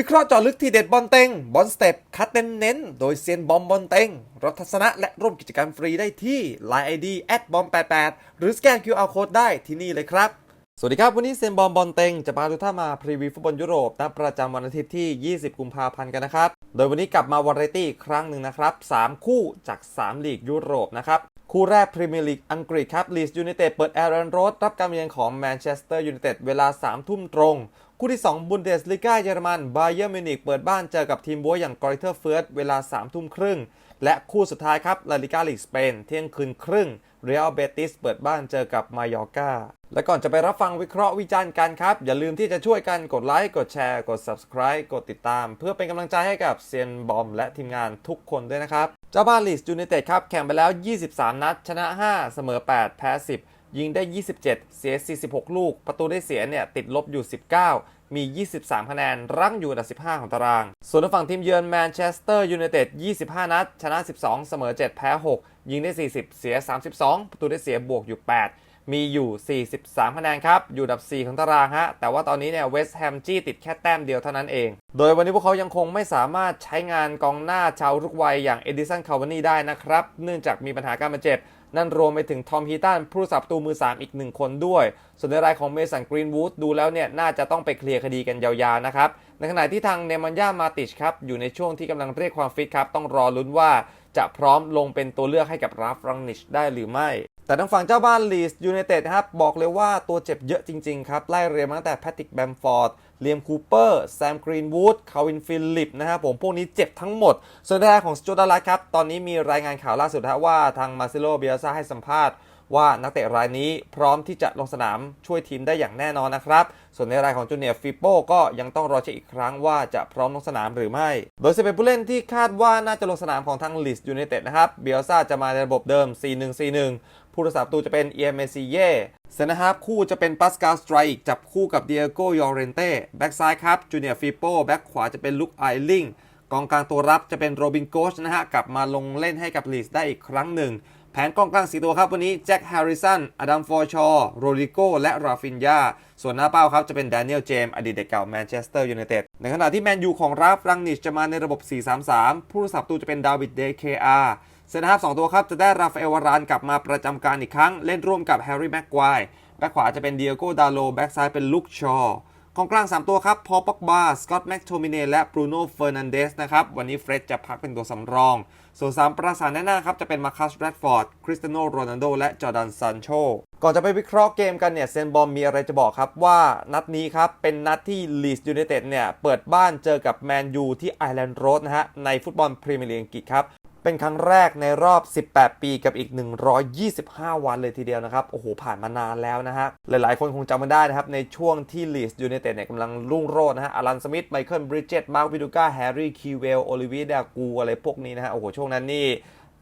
วิเคราะห์จาะลึกทีเด็ดบอลเต็ง บอลสเต็ป คัดเน้นๆ โดยเซียนบอมบอลเต็ง รับทัศนะและร่วมกิจกรรมฟรีได้ที่ Line ID แอดบอม88หรือสแกน QR Code ได้ที่นี่เลยครับ สวัสดีครับ วันนี้เซียนบอมบอลเต็ง จะพาทุกท่านมาพรีวิวฟุตบอลยุโรปนัดประจำวันอาทิตย์ที่ 20 กุมภาพันธ์กันนะครับ โดยวันนี้กลับมาวาไรตี้ครั้งหนึ่งนะครับ 3 คู่จาก 3 ลีกยุโรปนะครับคู่แรกพรีเมียร์ลีกอังกฤษครับลีสยู n นเต็ดเปิดแอร n นโรดรับการเยือนของแมนเชสเตอร์ยู n นเต็ดเวลา3ทุ่มตรง คู่ที่ 2 บุนเดสลิก้าเยอรมันบาเยอร์มิวนิกเปิดบ้านเจอกับทีมบัวอย่างกรอยเทอร์เฟิร์สเวลา3ทุ่มครึ่ง และคู่สุดท้ายครับลาลิกาลีกสเปนเที่ยงคืนครึ่งเรอัลเบติสเปิดบ้านเจอกับมายอร์กาและก่อนจะไปรับฟังวิเคราะห์วิจารณ์กันครับ อย่าลืมที่จะช่วยกันกดไลค์กดแชร์ กด Subscribe กดติดตาม เพื่อเป็นกำลังใจให้กับเซียนบอมและทีมงานทุกคนด้วยนะครับ เจ้าบ้านลีสยู n นเต็ดครับแข่งไปแล้ว 23 นัด ชนะ 5 เสมอ 8 แพ้ 10 ยิงได้ 27 เสีย 46 ลูก ประตูได้เสียเนี่ยติดลบอยู่ 19 มี 23 คะแนน รั้งอยู่อันดับ 15 ของตาราง ส่วนฝั่งทีมเยือนแมนเชสเตอร์ยูไนเต็ด 25 นัด ชนะ 12 เสมอ 7 แพ้ 6 ยิงได้ 40 เสีย 32 ประตูได้เสียบวกอยู่ 8 มีอยู่ 43 คะแนนครับ อยู่อันดับ 4 ของตารางฮะ แต่ว่าตอนนี้เนี่ยเวสต์แฮมจี้ติดแค่แต้มเดียวเท่านั้นเอง โดยวันนี้พวกเขายังคงไม่สามารถใช้งานกองหน้าชาวรุกวัยอย่างเอดิสันคาวานีได้นะครับ เนื่องจากมีปัญหาการบาดเจ็บ นั่นรวมไปถึงทอมฮีตันผู้รักษาประตูมือ 3 อีกหนึ่งคนด้วย ส่วนในรายของเมสันกรีนวูดดูแล้วเนี่ยน่าจะต้องไปเคลียร์คดีกันยาวๆนะครับ ในขณะที่ทางเนมันยามาติชครับ อยู่ในช่วงที่กำลังเรียกความฟิตครับ ต้องรอลุ้นว่าจะพร้อมลงเป็นตัวเลือกให้กับราฟรังนิชได้หรือไม่แต่ทางฝั่งเจ้าบ้านลีสยูไนเต็ดนะครับบอกเลยว่าตัวเจ็บเยอะจริง ๆ ครับ ไล่เรียงตั้งแต่แพตติกแบมฟอร์ด เลียมคูเปอร์ แซมกรีนวูดคาวินฟิลิปนะครับผมพวกนี้เจ็บทั้งหมด ส่วนในทางของสจวตลัสครับ ตอนนี้มีรายงานข่าวล่าสุดนะว่าทางมาซิโลเบียซาให้สัมภาษณ์ว่านักเตะรายนี้พร้อมที่จะลงสนามช่วยทีมได้อย่างแน่นอนนะครับ ส่วนในรายของจูเนียร์ฟิโป้ก็ยังต้องรอเช็คอีกครั้งว่าจะพร้อมลงสนามหรือไม่ โดยจะเป็นผู้เล่นที่คาดว่าน่าจะลงสนามของทางลิสยูไนเต็ดนะครับ เบียซาจะมาในระบบเดิม 4-1-4-1 ผู้รักษาประตูจะเป็น เอียเมซิเย่เซนนะครับคู่จะเป็นปัสกาลสไตรอีกจับคู่กับเดียโกยอเรนเต้แบ็กซ้ายครับจูเนียร์ฟิโป้แบ็กขวาจะเป็นลุคไอลิงกองกลางตัวรับจะเป็นโรบินโกชนะฮะกลับมาลงเล่นให้กับลีสได้อีกครั้งหนึ่ง แผนกองกลางสีตัวครับวันนี้แจ็คแฮร์ริสัน อดัมฟอร์ชอโรดิโกและราฟินยาส่วนหน้าเป้าครับจะเป็นแดเนียลเจมส์อดีตเด็กเก่าแมนเชสเตอร์ยูไนเต็ดในขณะที่แมนยูของราฟรังนิชจะมาในระบบ 4-3-3 ผู้รักษาประตูจะเป็นดาวิดเดเคอาร์ เซนฮาฟสองตัวครับ จะได้ราฟาเอลวารานกลับมาประจำการอีกครั้ง เล่นร่วมกับแฮร์รี่แม็กควายแบ็คขวาจะเป็นเดียโกดาโลแบ็คซ้ายเป็นลุคชอร์กองกลาง 3 ตัวครับ พอป็อกบาสกอตแม็กโทมิเนและบรูโน่เฟอร์นันเดสนะครับ วันนี้เฟร็ดจะพักเป็นตัวสำรอง ส่วน 3 ประสานแน่หน้าครับ จะเป็นมาคัสแรดฟอร์ด คริสเตียโนโรนัลโดและจอร์แดนซันโชก่อนจะไปวิเคราะห์เกมกันเนี่ย เซนบอมมีอะไรจะบอกครับว่านัดนี้ครับ เป็นนัดที่ลีสยูไนเต็ดเนี่ย เปิดบ้านเจอกับแมนยูที่ไอแลนด์โรดนะฮะในฟุตบอลพรีเมียร์ลีกอังกฤษครับ เป็นครั้งแรกในรอบ 18 ปีกับอีก 125 วันเลยทีเดียวนะครับ โอ้โห ผ่านมานานแล้วนะฮะ หลายๆ คนคงจำมันได้นะครับ ในช่วงที่ลีสยูไนเต็ดเนี่ยกำลังรุ่งโรจน์นะฮะ อลันสมิธ ไมเคิล บริดเจตมาร์ควิดูก้า แฮร์รี่ คีเวล โอลิเวียดากูอะไรพวกนี้นะฮะ โอ้โห ช่วงนั้นนี่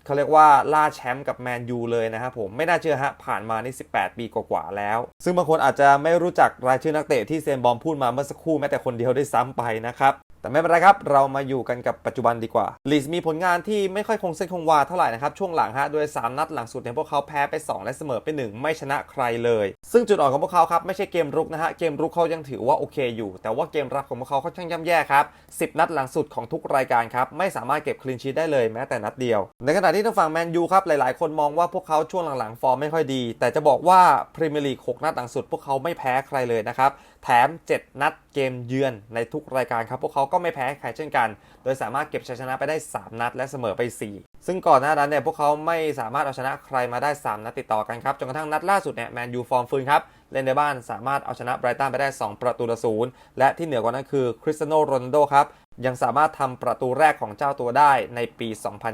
เขาเรียกว่าล่าแชมป์กับแมนยูเลยนะครับผมไม่น่าเชื่อฮะ ผ่านมานี่ 18 ปีกว่าๆแล้ว ซึ่งบางคนอาจจะไม่รู้จักรายชื่อนักเตะที่เซนบอมพูดมาเมื่อสักครู่แม้แต่คนเดียวได้ซ้ำไปนะครับ แต่ไม่เป็นไรครับ เรามาอยู่กันกับปัจจุบันดีกว่าลีสมีผลงานที่ไม่ค่อยคงเส้นคงวาเท่าไหร่นะครับ ช่วงหลังฮะโดย 3 นัดหลังสุดเนี่ยพวกเขาแพ้ไป 2 และเสมอไป 1 ไม่ชนะใครเลย ซึ่งจุดอ่อนของพวกเขาครับ ไม่ใช่เกมรุกนะฮะ เกมรุกเขายังถือว่าโอเคอยู่ แต่ว่าเกมรับของพวกเขาค่อนข้างย่ำแย่ครับ 10 นัดหลังสุดของทุกรายการครับไม่สามารถเก็บคลีนชีตได้เลยแม้แต่นัดเดียว ในขณะที่ทางฝั่งแมนยูครับหลายๆ คนมองว่าพวกเขาช่วงหลังๆฟอร์มไม่ค่อยดี แต่จะบอกว่าพรีเมียร์ลีก6นัดหลังสุดพวกเขาไม่แพ้ใครเลยนะครับ แถม 7 นัดเกมเยือนในทุกรายการครับ พวกเขาก็ไม่แพ้ใครเช่นกัน โดยสามารถเก็บชัยชนะไปได้ 3 นัดและเสมอไป 4 ซึ่งก่อนหน้านั้นเนี่ยพวกเขาไม่สามารถเอาชนะใครมาได้ 3 นัดติดต่อกันครับจนกระทั่งนัดล่าสุดเนี่ยแมนยูฟอร์มฟื้นครับ เล่นในบ้านสามารถเอาชนะไบรตันไปได้ 2 ประตูต่อศูนย์และที่เหนือกว่านั้นคือคริสเตียโนโรนัลโดครับ ยังสามารถทำประตูแรกของเจ้าตัวได้ในปี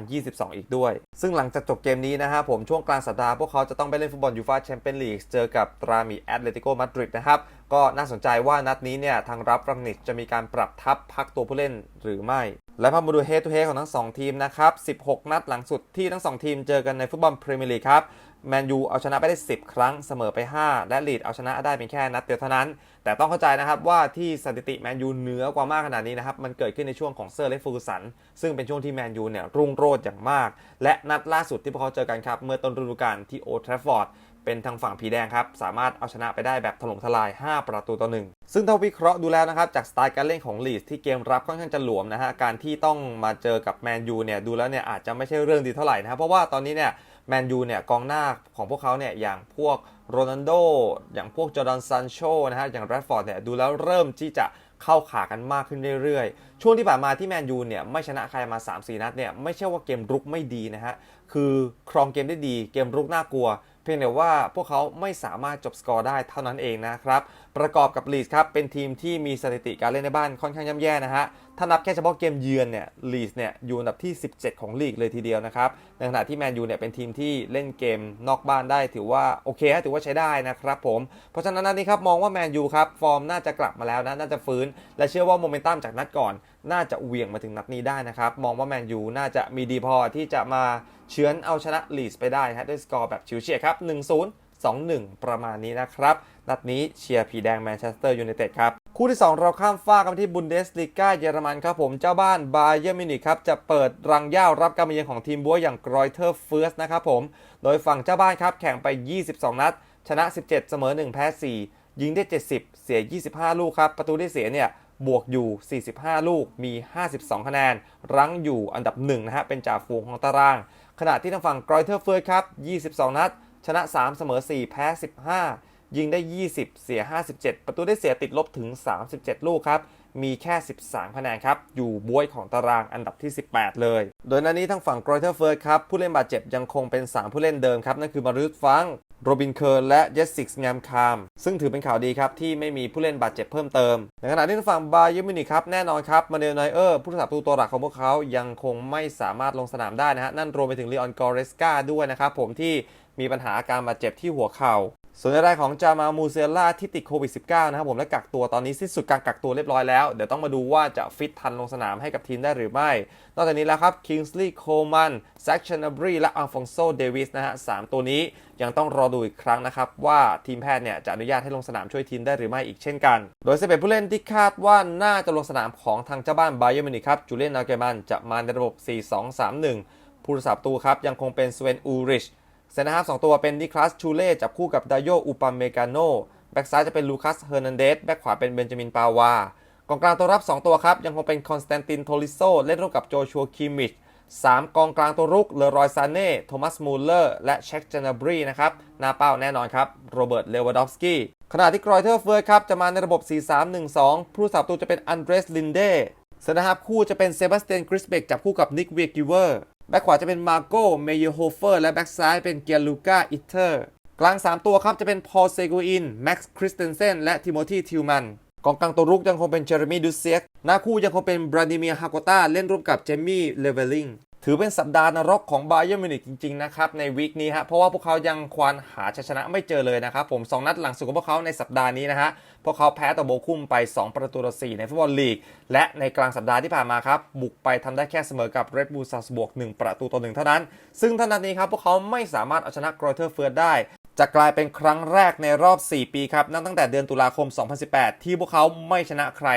2022 อีกด้วย ซึ่งหลังจากจบเกมนี้นะฮะผมช่วงกลางสัปดาห์พวกเขาจะต้องไปเล่นฟุตบอลยูฟ่าแชมเปี้ยนลีกเจอกับตรามีแอตเลติโกมาดริดนะครับ ก็น่าสนใจว่านัดนี้เนี่ย ทางรับรังนิชจะมีการปรับทัพพักตัวผู้เล่นหรือไม่ และพามาดูเฮดทูเฮดของทั้ง 2 ทีมนะครับ 16 นัดหลังสุดที่ทั้ง 2 ทีมเจอกันในฟุตบอลพรีเมียร์ลีกครับ แมนยูเอาชนะไปได้ 10 ครั้งเสมอไป 5 และลีดเอาชนะได้เพียงแค่นัดเดียวเท่านั้น แต่ต้องเข้าใจนะครับว่าที่สถิติแมนยูเหนือกว่ามากขนาดนี้นะครับ มันเกิดขึ้นในช่วงของเซอร์เลฟฟูสัน ซึ่งเป็นช่วงที่แมนยูเนี่ยรุ่งโรจน์อย่างมาก และนัดล่าสุดที่พวกเขาเจอกันครับ เมื่อต้นฤดูกาลที่โอทราฟฟอร์ดเป็นทางฝั่งผีแดงครับ สามารถเอาชนะไปได้แบบถล่มทลาย 5 ประตูต่อหนึ่งซึ่งถ้าวิเคราะห์ดูแล้วนะครับ จากสไตล์การเล่นของลีดที่เกมรับค่อนข้างจะหลวมนะฮะการที่ต้องมาเจอกับแมนยูเนี่ยดูแล้วเนี่ยอาจจะไม่ใช่เรื่องดีเท่าไหร่นะครับเพราะว่าตอนนี้เนี่ย แมนยูเนี่ยกองหน้าของพวกเขาเนี่ยอย่างพวกโรนัลโดอย่างพวกจอร์แดนซันโชนะฮะอย่างแรดฟอร์ดเนี่ยดูแล้วเริ่มที่จะเข้าขากันมากขึ้นเรื่อยๆ ช่วงที่ผ่านมาที่แมนยูเนี่ยไม่ชนะใครมา 3-4 นัดเนี่ยไม่ใช่ว่าเกมรุกไม่ดีนะฮะ คือครองเกมได้ดีเกมรุกน่ากลัว เพียงแต่ว่าพวกเขาไม่สามารถจบสกอร์ได้เท่านั้นเองนะครับ ประกอบกับลีดครับ เป็นทีมที่มีสถิติการเล่นในบ้านค่อนข้างย่ำแย่นะฮะ ถ้านับแค่เฉพาะเกมเยือนเนี่ยลีดเนี่ยอยู่อันดับที่ 17 ของลีกเลยทีเดียวนะครับในขณะที่แมนยูเนี่ยเป็นทีมที่เล่นเกมนอกบ้านได้ถือว่าโอเคถือว่าใช้ได้นะครับผมเพราะฉะนั้นนัดนี้ครับมองว่าแมนยูครับฟอร์มน่าจะกลับมาแล้วนะน่าจะฟื้น และเชื่อว่าโมเมนตัมจากนัดก่อน น่าจะเวี่ยงมาถึงนัดนี้ได้นะครับมองว่าแมนยูน่าจะมีดีพอที่จะมาเฉือนเอาชนะลีดไปได้ฮะด้วยสกอร์แบบชิวเฉียดครับ1-0 2-1 ประมาณนี้นะครับ นัดนี้เชียร์ผีแดงแมนเชสเตอร์ยูไนเต็ดครับ คู่ที่ 2 เราข้ามฟากกันที่บุนเดสลีกาเยอรมันครับผมเจ้าบ้านบาเยอร์มิวนิกครับจะเปิดรังย่าวรับการมาเยือนของทีมบัวอย่างกรอยเทอร์เฟิร์สนะครับผม โดยฝั่งเจ้าบ้านครับแข่งไป 22 นัด ชนะ 17 เสมอ 1 แพ้ 4 ยิงได้ 70 เสีย 25 ลูกครับ ประตูได้เสียเนี่ยบวกอยู่ 45 ลูกมี 52 คะแนน รั้งอยู่อันดับ1นะฮะเป็นจ่าฝูงของตาราง ขณะที่ทางฝั่งกรอยเทอร์เฟิร์สครับ 22 นัด ชนะ 3 เสมอ 4 แพ้ 15 ยิงได้ 20 เสีย 57 ประตูได้เสียติดลบถึง 37 ลูกครับ มีแค่ 13 คะแนนครับ อยู่บวยของตารางอันดับที่ 18 เลย โดยนันนี้ทางฝั่งกรอยเทอร์เฟิร์สครับ ผู้เล่นบาดเจ็บยังคงเป็น 3 ผู้เล่นเดิมครับ นั่นคือมารุสฟัง โรบินเคิร์นและเจสซิกส์งามคาม ซึ่งถือเป็นข่าวดีครับ ที่ไม่มีผู้เล่นบาดเจ็บเพิ่มเติม ในขณะที่ทางฝั่งบาเยอร์มิวนิกครับแน่นอนครับมาเนลไนเออร์ผู้รักษาประตูตัวหลักของพวกเขายังคงไม่สามารถลงสนามได้นะฮะนั่นรวมไปถึงลีออนกอเรสกาด้วยนะครับผมที่ มีปัญหาอาการบาดเจ็บที่หัวเข่าส่วนรายของจามามูเซล่าที่ติดโควิด -19 นะครับผมและกักตัวตอนนี้สิ้นสุดการกักตัวเรียบร้อยแล้ว เดี๋ยวต้องมาดูว่าจะฟิตทันลงสนามให้กับทีมได้หรือไม่ นอกจากนี้แล้วครับคิงส์ลีย์โคมันแซคชันนาบรีและอัลฟองโซเดวิสนะฮะสามตัวนี้ยังต้องรอดูอีกครั้งนะครับ ว่าทีมแพทย์เนี่ยจะอนุญาตให้ลงสนามช่วยทีมได้หรือไม่อีกเช่นกัน โดย11ผู้เล่นที่คาดว่าน่าจะลงสนามของทางเจ้าบ้านไบเยอร์มิวนิกครับจูเลียนนาเกมันจะมาในระบบ 4-2-3-1ผู้รักษาประตูครับยังคงเป็นสเวนอูริช เซนต์ฮาฟสองตัวเป็นนิคลัสชูเล่จับคู่กับดายโยอุปามเมกาโนแบ็กซ้ายจะเป็นลูคัสเฮอร์นันเดสแบ็กขวาเป็นเบนจามินปาวากองกลางตัวรับ 2 ตัวครับ ยังคงเป็นคอนสแตนตินโทลิโซเล่นร่วมกับโจชัวคิมิช3กองกลางตัวรุกเลอรอยซานเน่โทมัสมูลเลอร์และเช็คเจนาบรีนะครับหน้าเป้าแน่นอนครับ โรเบิร์ตเลวาดอฟสกี้ขณะที่กรอยเทอร์เฟิร์ครับ จะมาในระบบ 4-3-1-2 ผู้สับตัวจะเป็นอันเดรสลินเดเซนต์ฮาร์ฟคู่จะเป็นเซบาสเตียนกริสเบกจับคู่กับนิกเวียกิเวอร์ แบ็กขวาจะเป็นมาโก้เมเยโฮเฟอร์และแบ็กซ้ายเป็นเกียร์ลูก้าอิเทอร์กลาง 3 ตัวครับจะเป็นพอลเซกูอินแม็กซ์คริสเตนเซนและทิโมธีทิวมันกองกลางตัวรุกยังคงเป็นเจอร์มีดูเซียกหน้าคู่ยังคงเป็นบราดิเมียฮากตาเล่นร่วมกับเจมี่เลเวลลิง ถือเป็นสัปดาห์นรกของบาเยอร์มิวนิกจริงๆนะครับในวีคนี้ฮะเพราะว่าพวกเขายังควานหาชัยชนะไม่เจอเลยนะครับผม 2 นัดหลังสุดของพวกเขาในสัปดาห์นี้นะฮะพวกเขาแพ้ต่อโบคุมไป 2 ประตูต่อ4ในฟุตบอลลีก และในกลางสัปดาห์ที่ผ่านมาครับ บุกไปทำได้แค่เสมอกับเรดบูลซาสบวก 1 ประตูต่อ1เท่านั้น ซึ่งท่านัดนี้ครับพวกเขาไม่สามารถเอาชนะกรอเทอร์เฟิร์ดได้จะกลายเป็นครั้งแรกในรอบ 4 ปีครับ นับตั้งแต่เดือนตุลาคม 2018 ที่พวกเขาไม่ชนะใคร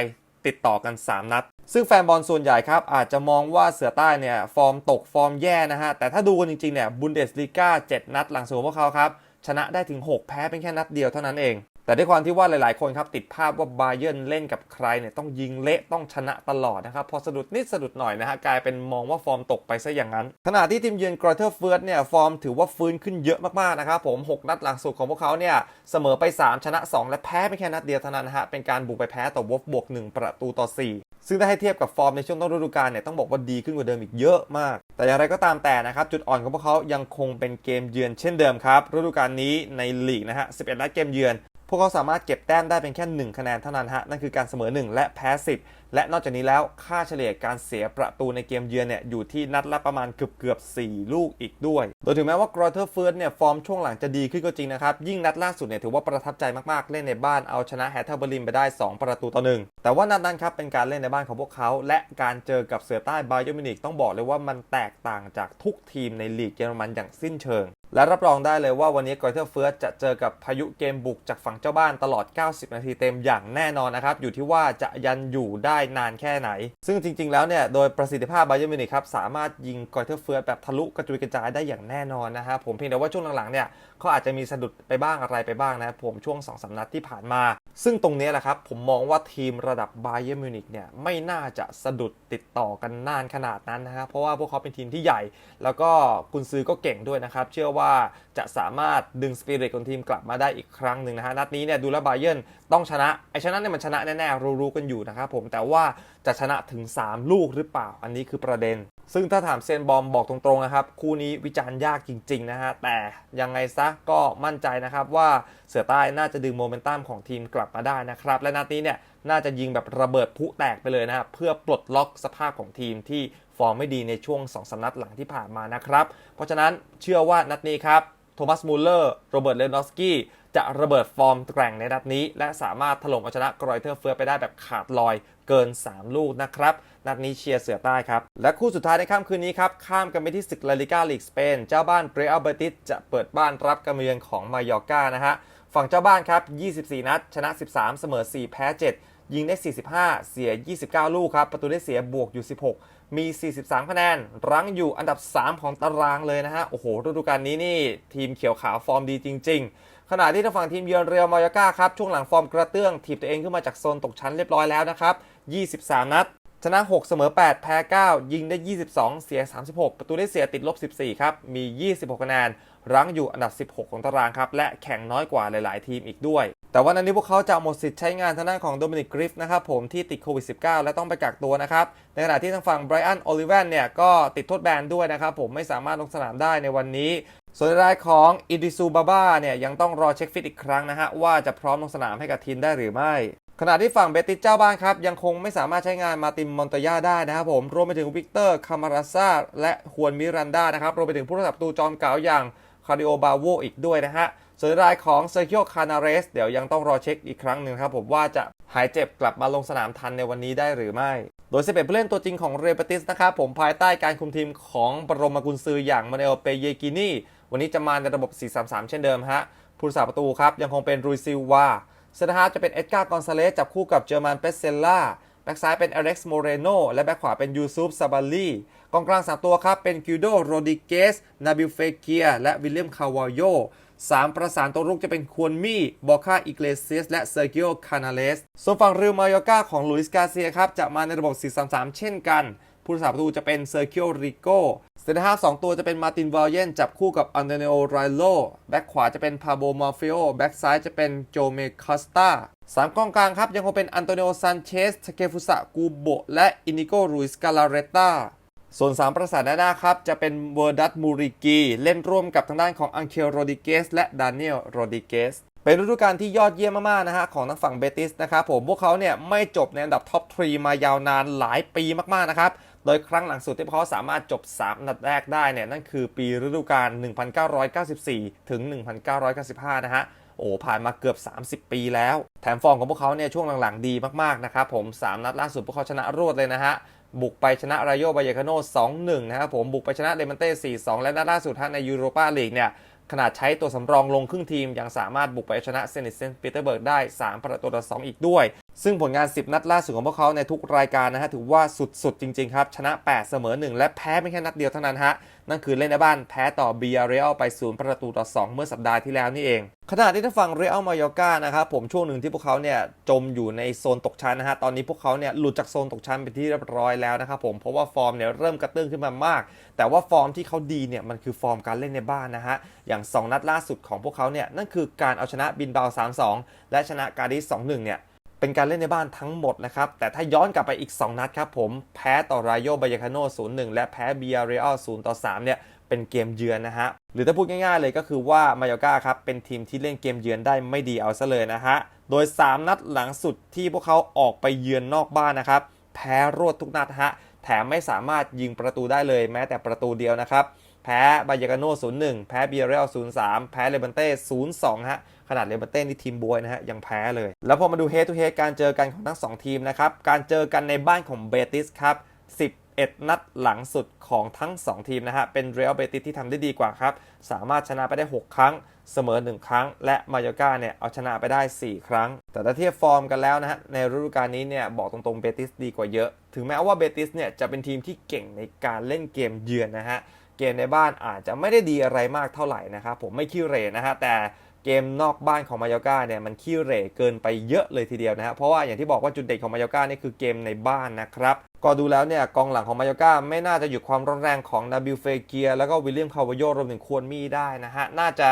ติดต่อกัน 3 นัด ซึ่งแฟนบอลส่วนใหญ่ครับ อาจจะมองว่าเสือใต้เนี่ย ฟอร์มตกฟอร์มแย่นะฮะ แต่ถ้าดูกันจริงๆเนี่ยบุนเดสลีกา7นัดหลังสุดของพวกเขาครับ ชนะได้ถึง 6 แพ้เป็นแค่นัดเดียวเท่านั้นเอง แต่ด้วยความที่ว่าหลายๆ คนครับติดภาพว่าบาเยนเล่นกับใครเนี่ยต้องยิงเละต้องชนะตลอดนะครับ พอสะดุดนิดสะดุดหน่อยนะฮะกลายเป็นมองว่าฟอร์มตกไปซะอย่างนั้น ขณะที่ทีมเยือนกรอเทอร์เฟิร์สเนี่ยฟอร์มถือว่าฟื้นขึ้นเยอะมากๆนะครับผม 6 นัดหลังสุดของพวกเขาเนี่ยเสมอไป 3 ชนะ 2 และแพ้ไปแค่นัดเดียวเท่านั้นนะฮะเป็นการบุกไปแพ้ต่อวอฟบวก 1 ประตูต่อ 4ซึ่งถ้าให้เทียบกับฟอร์มในช่วงต้นฤดูกาลเนี่ยต้องบอกว่าดีขึ้นกว่าเดิมอีกเยอะมาก แต่อย่างไรก็ตามแต่นะครับ จุดอ่อนของพวกเขายังคงเป็นเกมเยือนเช่นเดิมครับฤดูกาลนี้ในลีกนะฮะ 11 นัดเกมเยือน พวกเขาสามารถเก็บแต้มได้เป็นแค่ 1 คะแนนเท่านั้นฮะ นั่นคือการเสมอ 1 และแพ้10 และนอกจากนี้แล้วค่าเฉลี่ยการเสียประตูในเกมเยือนเนี่ยอยู่ที่นัดละประมาณเกือบเกือบ4 ลูกอีกด้วย โดยถึงแม้ว่ากรอเทอร์เฟิร์สเนี่ยฟอร์มช่วงหลังจะดีขึ้นก็จริงนะครับ ยิ่งนัดล่าสุดเนี่ยถือว่าประทับใจมากๆ เล่นในบ้านเอาชนะแฮตเทอร์เบอร์ลินไปได้ 2 ประตูต่อหนึ่งแต่ว่านัดนั้นครับเป็นการเล่นในบ้านของพวกเขา และการเจอกับเสือใต้ไบาเยอร์มิวนิกต้องบอกเลยว่ามันแตกต่างจากทุกทีมในลีกเยอรมันอย่างสิ้นเชิง และรับรองได้เลยว่าวันนี้กอยเทอร์เฟิร์สจะเจอกับพายุเกมบุกจากฝั่งเจ้าบ้านตลอด 90 นาทีเต็มอย่างแน่นอนนะครับ อยู่ที่ว่าจะยันอยู่ได้นานแค่ไหน ซึ่งจริง ๆ แล้วเนี่ย โดยประสิทธิภาพไบเยอร์มิวนิกครับ สามารถยิงกอยเทอร์เฟิร์สแบบทะลุกระจุยกระจายได้อย่างแน่นอนนะครับผมเพียงแต่ว่าช่วงหลังๆเนี่ยเขาอาจจะมีสะดุดไปบ้างอะไรไปบ้างนะผมช่วง2อสนัดที่ผ่านมา ซึ่งตรงนี้แหละครับ ผมมองว่าทีมระดับไบเยอร์มิวนิกเนี่ยไม่น่าจะสะดุดติดต่อกันนานขนาดนั้นนะครับ เพราะว่าพวกเขาเป็นทีมที่ใหญ่ แล้วก็กุนซือก็เก่งด้วยนะครับ เชื่อว่าจะสามารถดึงสปิริตของทีมกลับมาได้อีกครั้งหนึ่งนะฮะนัดนี้เนี่ยดูแลไบเยอร์นต้องชนะไอชนะเนี่ยมันชนะแน่ๆรู้ๆกันอยู่นะครับผมแต่ว่าจะชนะถึง 3 ลูกหรือเปล่า อันนี้คือประเด็น ซึ่งถ้าถามเซนบอมบอกตรงๆนะครับ คู่นี้วิจารณ์ยากจริงๆนะฮะ แต่ยังไงซะก็มั่นใจนะครับว่าเสือใต้น่าจะดึงโมเมนตัมของทีมกลับมาได้นะครับ และนัดนี้เนี่ยน่าจะยิงแบบระเบิดพุแตกไปเลยนะครับเพื่อปลดล็อกสภาพของทีมที่ฟอร์มไม่ดีในช่วง2สนัดหลังที่ผ่านมานะครับ เพราะฉะนั้นเชื่อว่านัดนี้ครับโทมัสมูลเลอร์โรเบิร์ตเลนอสกี้จะระเบิดฟอร์มแกร่งในนัดนี้ และสามารถถล่มเอาชนะกรอยเทอร์เฟือไปได้แบบขาดลอย เกิน 3 ลูกนะครับนัดนี้เชียร์เสือใต้ครับ และคู่สุดท้ายในค่ำคืนนี้ครับ ข้ามกันไปที่ศึกลาลิกาลีกสเปน เจ้าบ้านเรอัลเบติสจะเปิดบ้านรับการมาเยือนของมายอร์กานะฮะ ฝั่งเจ้าบ้านครับ 24 นัด ชนะ 13 เสมอ 4 แพ้ 7 ยิงได้ 45 เสีย 29 ลูกครับ ประตูได้เสียบวกอยู่ 16 มี 43 คะแนน รั้งอยู่อันดับ 3 ของตารางเลยนะฮะ โอ้โห ฤดูกาลนี้นี่ทีมเขียวขาวฟอร์มดีจริง ๆขณะที่ทางฝั่งทีมเยือนเรียวมายาก้าครับ ช่วงหลังฟอร์มกระเตื้องทีมตัวเองขึ้นมาจากโซนตกชั้นเรียบร้อยแล้วนะครับ 23 นัด ชนะ 6 เสมอ 8 แพ้ 9 ยิงได้ 22 เสีย 36 ประตูได้เสียติดลบ 14 ครับ มี 26 คะแนน รั้งอยู่อันดับ 16 ของตารางครับ และแข่งน้อยกว่าหลาย ๆ ทีมอีกด้วย แต่วันนี้พวกเขาจะหมดสิทธิ์ใช้งานทางด้านของโดมินิกกริฟนะครับผมที่ติดโควิด -19 และต้องไปกักตัวนะครับ ในขณะที่ทางฝั่งไบรอันโอลิเวนเนี่ยก็ติดโทษแบนด้วยนะครับผมไม่สามารถลงสนามได้ในวันนี้ส่วนรายของอิดิซูบาบ้าเนี่ยยังต้องรอเช็คฟิตอีกครั้งนะฮะว่าจะพร้อมลงสนามให้กับทีมได้หรือไม่ ขณะที่ฝั่งเบติสเจ้าบ้านครับยังคงไม่สามารถใช้งานมาติมมอนตยาได้นะครับผมรวมไปถึงวิกเตอร์คามาราซาและฮวนมิรันดานะครับรวมไปถึงผู้รักษาประตูจอมเก๋าอย่างคาริโอบาโวอีกด้วยนะฮะส่วนรายของเซอร์ i ิโอคานาเรสเดี๋ยวยังต้องรอเช็คอีกครั้งหนึ่งครับผมว่าจะหายเจ็บกลับมาลงสนามทันในวันนี้ได้หรือไม่ โดย11ผู้เล่นตัวจริงของเรเบติสนะครับผมภายใต้การคุมทีมของบรมกุนซืออย่างมาเนลเปเยกินีวันนี้จะมาในระบบ 4-3-3 เช่นเดิมฮะผู้รักษาประตูครับยังคงเป็นรุยซิลวา เซนเตอร์ฮาร์ฟจะเป็นเอ็ดการ์กอนซาเลสจับคู่กับเจอร์มานเปสเซลล่าแบ็กซ้ายเป็นอเล็กซ์โมเรโนและแบ็กขวาเป็นยูซุฟซาบาลีกองกลางสามตัวครับ เป็นกิวโดโรดิเกส นาบิลเฟเกีย และวิลเลียมคาวาโยสามประสานตัวรุกจะเป็นควอนมี่ บอคาอิเกเลเซียส และเซอร์กิโอ คานาเลส ส่วนฝั่งริวมายอกาของลุยส์กาเซียครับ จะมาในระบบ 4-3-3 เช่นกัน ผู้รักษาประตูจะเป็นเซอร์เคิโอริโกเซนเตอร์ฮาฟสองตัวจะเป็นมาตินวาลเยนจับคู่กับอันเดเนโอไรโลแบ็กขวาจะเป็นพาโบมาฟิโอแบ็กซ้ายจะเป็นโจเมคาสตาสามกองกลางครับ ยังคงเป็นอันโตเนโอซันเชสทาเคฟุสะกูโบและอินิโกรุยสกาลาเรตาส่วน 3 ประสานหน้าครับ จะเป็นเวอร์ดัตมูริกี เล่นร่วมกับทางด้านของอังเคลโรดิเกสและดานิเอลโรดิเกสเป็นฤดูกาลที่ยอดเยี่ยมมากๆนะฮะของทางฝั่งเบติสนะครับผมพวกเขาเนี่ยไม่จบในอันดับท็อปทรีมายาวนานหลายปีมากๆนะครับ โดยครั้งหลังสุดที่พวกเขาสามารถจบ3อันดับแรกได้เนี่ยนั่นคือปีฤดูกาล 1994 ถึง 1995 นะฮะโอ้ผ่านมาเกือบ 30 ปีแล้ว แถมฟอร์มของพวกเขาเนี่ยช่วงหลังๆดีมากๆนะครับผม 3 นัดล่าสุดพวกเขาชนะรวดเลยนะฮะ บุกไปชนะรายโยบายาคาโน่2-1 นะครับผม บุกไปชนะเลมันเต้ 4-2 และนัดล่าสุดท่านในยูโรปาลีกเนี่ยขนาดใช้ตัวสำรองลงครึ่งทีม ยังสามารถบุกไปชนะเซนิตเซนต์ปีเตอร์เบิร์กได้ 3 ประตูต่อ2อีกด้วย ซึ่งผลงาน 10 นัดล่าสุดของพวกเขาในทุกรายการนะฮะถือว่าสุด ๆ จริง ๆ ครับ ชนะ 8 เสมอ 1 และแพ้ไม่แค่นัดเดียวเท่านั้นฮะ นั่นคือเล่นในบ้านแพ้ต่อเบียเรอัลไป0ประตูต่อ 2 เมื่อสัปดาห์ที่แล้วนี่เอง ขณะที่ทางฝั่งเรอัลมายอร์กานะครับผมช่วงหนึ่งที่พวกเขาเนี่ยจมอยู่ในโซนตกชั้นนะฮะตอนนี้พวกเขาเนี่ยหลุดจากโซนตกชั้นไปที่เรียบร้อยแล้วนะครับผมเพราะว่าฟอร์มเนี่ยเริ่มกระตื้องขึ้นมามาก แต่ว่าฟอร์มที่เขาดีเนี่ยมันคือฟอร์มการเล่นในบ้านนะฮะอย่าง 2 นัดล่าสุดของพวกเขาเนี่ยนั่นคือการเอาชนะบินบาว 3-2 และชนะการดิส2-1เนี่ย เป็นการเล่นในบ้านทั้งหมดนะครับ แต่ถ้าย้อนกลับไปอีก 2 นัดครับผม แพ้ต่อรายโยบายคาโน0-1และแพ้เบียเรอัล0ต่อ3เนี่ยเป็นเกมเยือนนะฮะ หรือถ้าพูดง่ายๆเลยก็คือว่ามายอกาครับ เป็นทีมที่เล่นเกมเยือนได้ไม่ดีเอาซะเลยนะฮะ โดย 3 นัดหลังสุดที่พวกเขาออกไปเยือนนอกบ้านนะครับ แพ้รวดทุกนัดฮะ แถมไม่สามารถยิงประตูได้เลยแม้แต่ประตูเดียวนะครับ แพ้บายากาโน0-1 แพ้เบียเรล0-3 แพ้เลบันเต้0-2 ฮะ ขนาดเลบันเต้นี่ทีมบวยนะฮะยังแพ้เลย แล้วพอมาดูเฮดทูเฮดการเจอกันของทั้ง 2 ทีมนะครับ การเจอกันในบ้านของเบติสครับ11 นัดหลังสุดของทั้ง 2 ทีมนะฮะ เป็นเรอัลเบติสที่ทำได้ดีกว่าครับ สามารถชนะไปได้ 6 ครั้ง เสมอ 1 ครั้ง และมายอกาเนี่ย เอาชนะไปได้ 4 ครั้ง แต่ถ้าเทียบฟอร์มกันแล้วนะฮะ ในฤดูกาลนี้เนี่ย บอกตรงๆเบติสดีกว่าเยอะ ถึงแม้ว่าเบติสเนี่ย จะเป็นทีมที่เก่งในการเล่นเกมเยือนนะฮะ เกมในบ้านอาจจะไม่ได้ดีอะไรมากเท่าไหร่นะครับผมไม่ขี้เรนะฮะแต่ เกมนอกบ้านของมายอกาเนี่ยมันขี้เหร่เกินไปเยอะเลยทีเดียวนะฮะเพราะว่าอย่างที่บอกว่าจุดเด่นของมายอกานี่คือเกมในบ้านนะครับก็ดูแล้วเนี่ยกองหลังของมายอกาไม่น่าจะหยุดความร้อนแรงของนาบิลเฟเกียแล้วก็วิลเลียมคาวโยรวมถึงควรมีได้นะฮะน่าจะ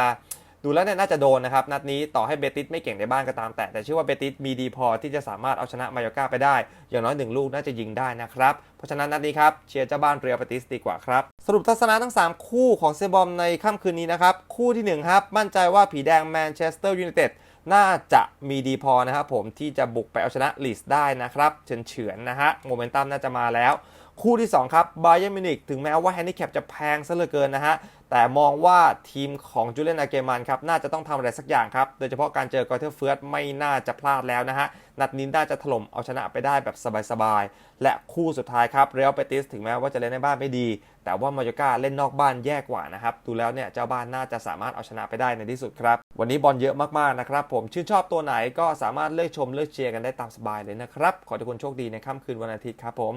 ดูแล้วเนี่ยน่าจะโดนนะครับนัดนี้ต่อให้เบติสไม่เก่งในบ้านก็ตามแต่ แต่เชื่อว่าเบติสมีดีพอที่จะสามารถเอาชนะมายอกาไปได้ อย่างน้อยหนึ่งลูกน่าจะยิงได้นะครับเพราะฉะนั้นนัดนี้ครับเชียร์เจ้าบ้านเรียลเบติสดีกว่าครับ สรุปทัศนะทั้ง 3 คู่ของเซบอมในค่ำคืนนี้นะครับ คู่ที่ 1 ครับ มั่นใจว่าผีแดงแมนเชสเตอร์ยูไนเต็ดน่าจะมีดีพอนะครับผมที่จะบุกไปเอาชนะลีสได้นะครับ เฉือนๆนะฮะโมเมนตัมน่าจะมาแล้ว คู่ที่ 2 ครับบาเย r n มิวนิกถึงแม้ว่าแฮนดิแคปจะแพงซะเหลือเกินนะฮะ แต่มองว่าทีมของจูเลียนอาเกมันครับ น่าจะต้องทำอะไรสักอย่างครับ โดยเฉพาะการเจอกอเทอร์เฟิร์สไม่น่าจะพลาดแล้วนะฮะ นัดนี้น่าจะถล่มเอาชนะไปได้แบบสบายๆ และคู่สุดท้ายครับเรอัลเปติสถึงแม้ว่าจะเล่นในบ้านไม่ดี แต่ว่ามาโยกาเล่นนอกบ้านแย่กว่านะครับดูแล้วเนี่ยเจ้าบ้านน่าจะสามารถเอาชนะไปได้ในที่สุดครับวันนี้บอลเยอะมากๆนะครับผมชื่นชอบตัวไหนก็สามารถเลือกชมเลือกเชียร์กันได้ตามสบายเลยนะครับขอทุกคนโชคดีในค่ำคืนวันอาทิตย์ครับผม